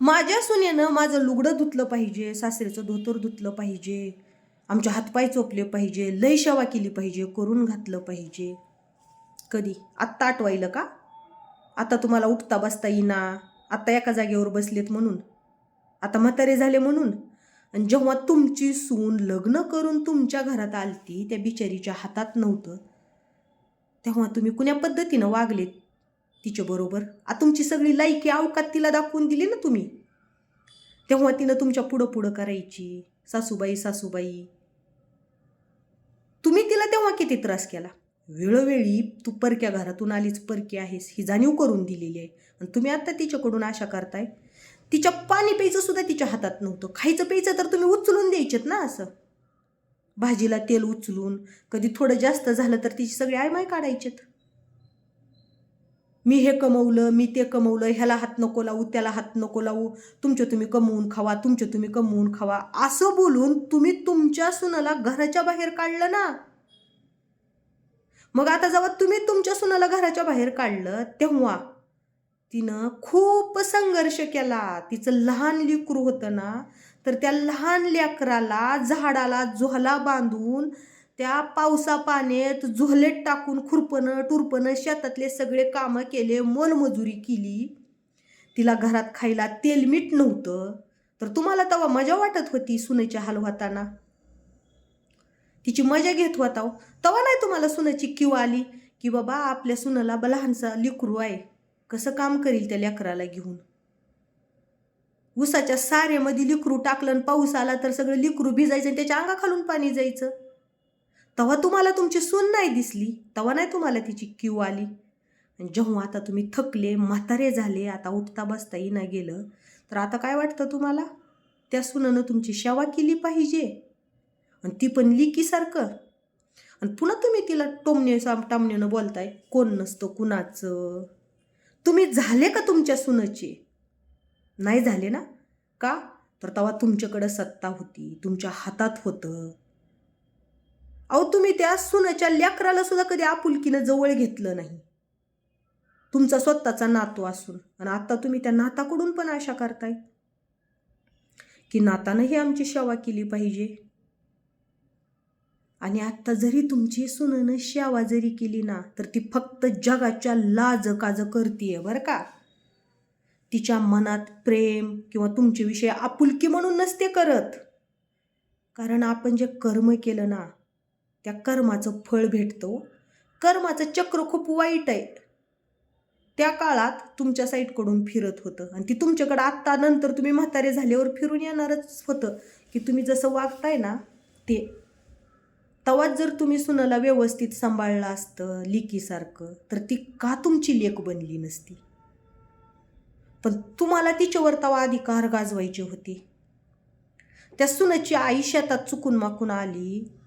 माझ्या सुनेनं माझं लुगडं धुतलं पाहिजे सासरेचं धोतर धुतलं पाहिजे आमचे हातपाय चोपले पाहिजे लय शेवा केली पाहिजे करून घातलं पाहिजे. कधी? आत्ता आठवायलं का? आता तुम्हाला उठता बसता येईना. आत्ता एका जागेवर बसलेत म्हणून. आता म्हातारे झाले म्हणून. आणि जेव्हा तुमची सून लग्न करून तुमच्या घरात आलती त्या बिचारीच्या हातात नव्हतं तेव्हा तुम्ही कुण्या पद्धतीनं वागलेत? तिच्याबरोबर. आ तुमची सगळी लायकी अवकात तिला दाखवून दिली ना तुम्ही? तेव्हा तिनं तुमच्या पुढं पुढं करायची सासूबाई सासूबाई. तुम्ही तिला तेव्हा किती त्रास केला? वेळोवेळी तू परक्या घरातून आलीच परकी आहेस ही जाणीव करून दिलेली आहे. आणि तुम्ही आता तिच्याकडून आशा करताय. तिच्या पाणी प्यायचं सुद्धा तिच्या हातात नव्हतं. खायचं प्यायचं तर तुम्ही उचलून द्यायचेत ना असं? भाजीला तेल उचलून कधी थोडं जास्त झालं तर तिची सगळी आयमाय काढायचेत. मी हे कमवलं मी ते कमवलं ह्याला हात नको लावू त्याला हात नको लावू तुमचे तुम्ही कमवून खावा तुमचे तुम्ही कमवून खावा असं बोलून तुम्ही तुमच्या सुनाला घराच्या बाहेर काढलं ना. मग आता जेव्हा तुम्ही तुमच्या सुनाला घराच्या बाहेर काढलं तेव्हा तिनं खूप संघर्ष केला. तिचं लहान लेकरू होतं ना तर त्या लहान लेकराला झाडाला झोला बांधून त्या पावसा पाण्यात झोलेट टाकून खुरपणं टुरपणं शेतातले सगळे कामं केले मोलमजुरी केली. तिला घरात खायला तेल मीठ नव्हतं. तर तुम्हाला तेव्हा मजा वाटत होती सुनेच्या हाल होताना तिची मजा घेत होता हो. तेव्हा नाही तुम्हाला सुनाची किव आली की बाबा आपल्या सुनाला ब- लहानसा लिकरू आहे. कसं काम करील त्या लेकराला घेऊन? उसाच्या सारेमध्ये लिकरू टाकलं आणि पाऊस आला तर सगळं लिकरू भिजायचं आणि त्याच्या अंगाखालून पाणी जायचं. तेव्हा तुम्हाला तुमची सून नाही दिसली तेव्हा नाही तुम्हाला तिची क्यू आली. आणि जेव्हा आता तुम्ही थकले म्हातारे झाले आता उठता बसताही नाही गेलं तर आता काय वाटतं तुम्हाला? त्या सुनानं तुमची सेवा केली पाहिजे. आणि ती पण लिकीसारखं. आणि पुन्हा तुम्ही तिला टोमणे टामण्यानं बोलताय कोण नसतं कुणाचं? तुम्ही झाले का तुमच्या सुनाचे? नाही झाले ना. का? तर तेव्हा तुमच्याकडं सत्ता होती तुमच्या हातात होतं. अहो तुम्ही त्या सुनाच्या लेकराला सुद्धा कधी आपुलकीनं जवळ घेतलं नाही. तुमचा स्वतःचा नातू असून आणि आता तुम्ही त्या नाताकडून पण आशा करताय की नातानंही आमची सेवा केली पाहिजे. आणि आत्ता जरी तुमची सुननं सेवा जरी केली ना तर ती फक्त जगाच्या लाज काज करतीये बरं का? तिच्या मनात प्रेम किंवा तुमच्याविषयी आपुलकी म्हणून नसते करत. कारण आपण जे कर्म केलं ना त्या कर्माचं फळ भेटतं. कर्माचं चक्र खूप वाईट आहे. त्या काळात तुमच्या साईडकडून फिरत होतं आणि ती तुमच्याकडं आत्ता नंतर तुम्ही म्हातारे झाल्यावर फिरून येणारच होतं. की तुम्ही जसं वागताय ना ते. तवाच जर तुम्ही सुनाला व्यवस्थित सांभाळलं असतं लिकीसारखं तर ती का तुमची लेक बनली नसती? पण तुम्हाला तिच्यावर तवा अधिकार गाजवायचे होते. त्या सुनाची आई शेतात चुकून माकून आली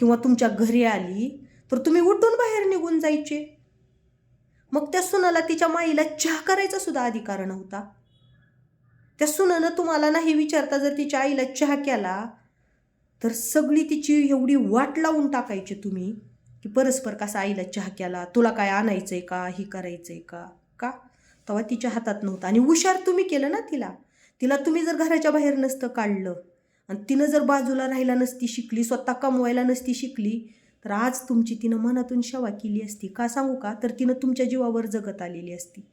किंवा तुमच्या घरी आली तर तुम्ही उठून बाहेर निघून जायचे. मग त्या सुनाला तिच्या माईला चहा करायचा सुद्धा अधिकार नव्हता. त्या सुनानं तुम्हाला नाही विचारता जर तिच्या आईला चहा केला तर सगळी तिची एवढी वाट लावून टाकायची तुम्ही की परस्पर कसा आईला चहा केला तुला काय आणायचं आहे का ही आहे का का? तेव्हा तिच्या हातात नव्हतं. आणि हुशार तुम्ही केलं ना तिला. तिला तुम्ही जर घराच्या बाहेर नसतं काढलं आणि तिनं जर बाजूला राहायला नसती शिकली स्वतः कमवायला नसती शिकली तर आज तुमची तिनं मनातून सेवा केली असती. का सांगू का? तर तिनं तुमच्या जीवावर जगत आलेली असती.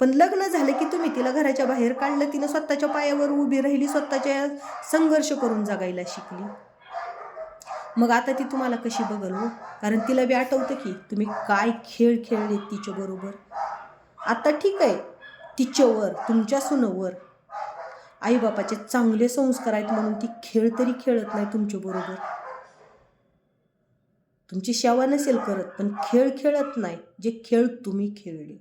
पण लग्न झालं की तुम्ही तिला घराच्या बाहेर काढलं तिनं स्वतःच्या पायावर उभी राहिली स्वतःच्या संघर्ष करून जगायला शिकली. मग आता ती तुम्हाला कशी बघल हो? कारण तिला बी आठवतं की तुम्ही काय खेळ खेळले तिच्याबरोबर. आता ठीक आहे तिच्यावर तुमच्या सुनवर. आईबापाचे चांगले संस्कार आहेत म्हणून ती खेळ तरी खेळत नाही तुमच्याबरोबर तुमची सेवा नसेल करत पण खेळ खेळत नाही जे खेळ तुम्ही खेळले.